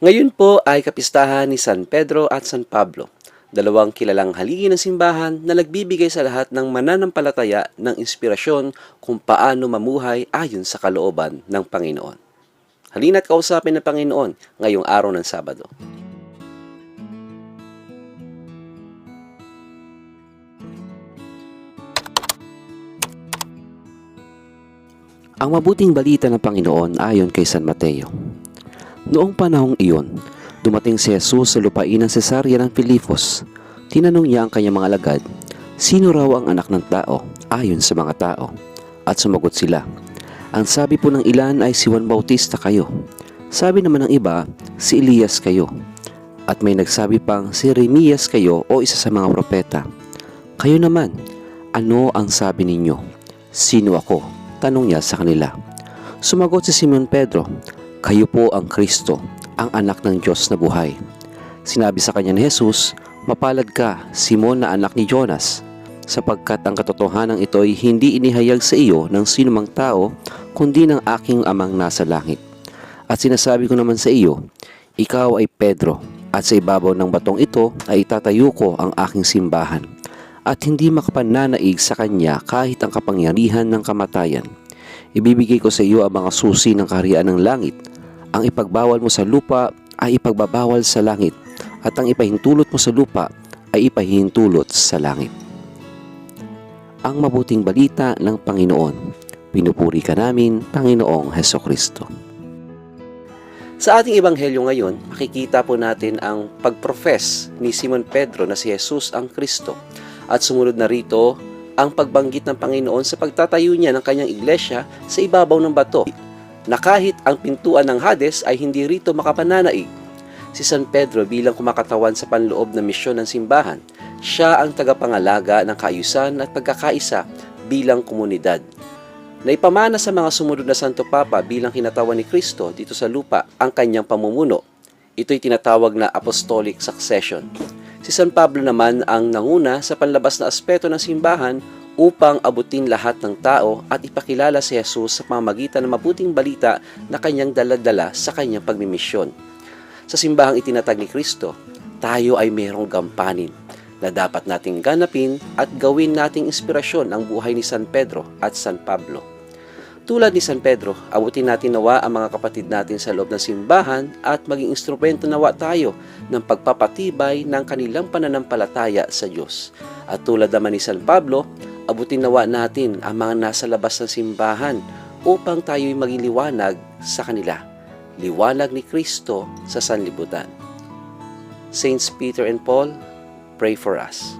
Ngayon po ay kapistahan ni San Pedro at San Pablo, dalawang kilalang haligi ng simbahan na nagbibigay sa lahat ng mananampalataya ng inspirasyon kung paano mamuhay ayon sa kalooban ng Panginoon. Halina't kausapin ng Panginoon ngayong araw ng Sabado. Ang mabuting balita ng Panginoon ayon kay San Mateo. Noong panahong iyon, dumating si Jesus sa lupain ng Cesarea ng Filipos. Tinanong niya ang kanyang mga alagad, sino raw ang anak ng tao ayon sa mga tao? At sumagot sila, ang sabi po ng ilan ay si Juan Bautista kayo. Sabi naman ng iba, si Elias kayo. At may nagsabi pang si Remias kayo o isa sa mga propeta. Kayo naman, ano ang sabi ninyo? Sino ako? Tanong niya sa kanila. Sumagot si Simon Pedro, Kayo po ang Kristo, ang anak ng Diyos na buhay. Sinabi sa kanya ni Jesus, Mapalad ka, Simon na anak ni Jonas, sapagkat ang katotohanan ito ay hindi inihayag sa iyo ng sinumang tao, kundi ng aking amang nasa langit. At sinasabi ko naman sa iyo, ikaw ay Pedro, at sa ibabaw ng batong ito ay itatayo ko ang aking simbahan at hindi makapananaig sa kanya kahit ang kapangyarihan ng kamatayan. Ibibigay ko sa iyo ang mga susi ng kaharian ng langit. Ang ipagbawal mo sa lupa ay ipagbabawal sa langit, at ang ipahintulot mo sa lupa ay ipahintulot sa langit. Ang mabuting balita ng Panginoon. Pinupuri ka namin, Panginoong Heso Kristo. Sa ating ebanghelyo ngayon, makikita po natin ang pagprofess ni Simon Pedro na si Jesus ang Kristo at sumunod na rito ang pagbanggit ng Panginoon sa pagtatayo niya ng kanyang iglesia sa ibabaw ng bato na kahit ang pintuan ng Hades ay hindi rito makapananaig. Si San Pedro bilang kumakatawan sa panloob ng misyon ng simbahan, siya ang tagapangalaga ng kaayusan at pagkakaisa bilang komunidad. Naipamana sa mga sumunod na Santo Papa bilang kinatawan ni Kristo dito sa lupa ang kanyang pamumuno. Ito'y tinatawag na apostolic succession. Si San Pablo naman ang nanguna sa panlabas na aspeto ng simbahan upang abutin lahat ng tao at ipakilala si Jesus sa pamamagitan ng mabuting balita na kanyang daladala sa kanyang pagmimisyon. Sa simbahang itinatag ni Kristo, tayo ay mayroong gampanin na dapat nating ganapin at gawin nating inspirasyon ang buhay ni San Pedro at San Pablo. Tulad ni San Pedro, abutin natin nawa ang mga kapatid natin sa loob ng simbahan at maging instrumento nawa tayo ng pagpapatibay ng kanilang pananampalataya sa Diyos. At tulad naman ni San Pablo, abutin nawa natin ang mga nasa labas ng simbahan upang tayo'y maging liwanag sa kanila. Liwanag ni Kristo sa sanlibutan. Saints Peter and Paul, pray for us.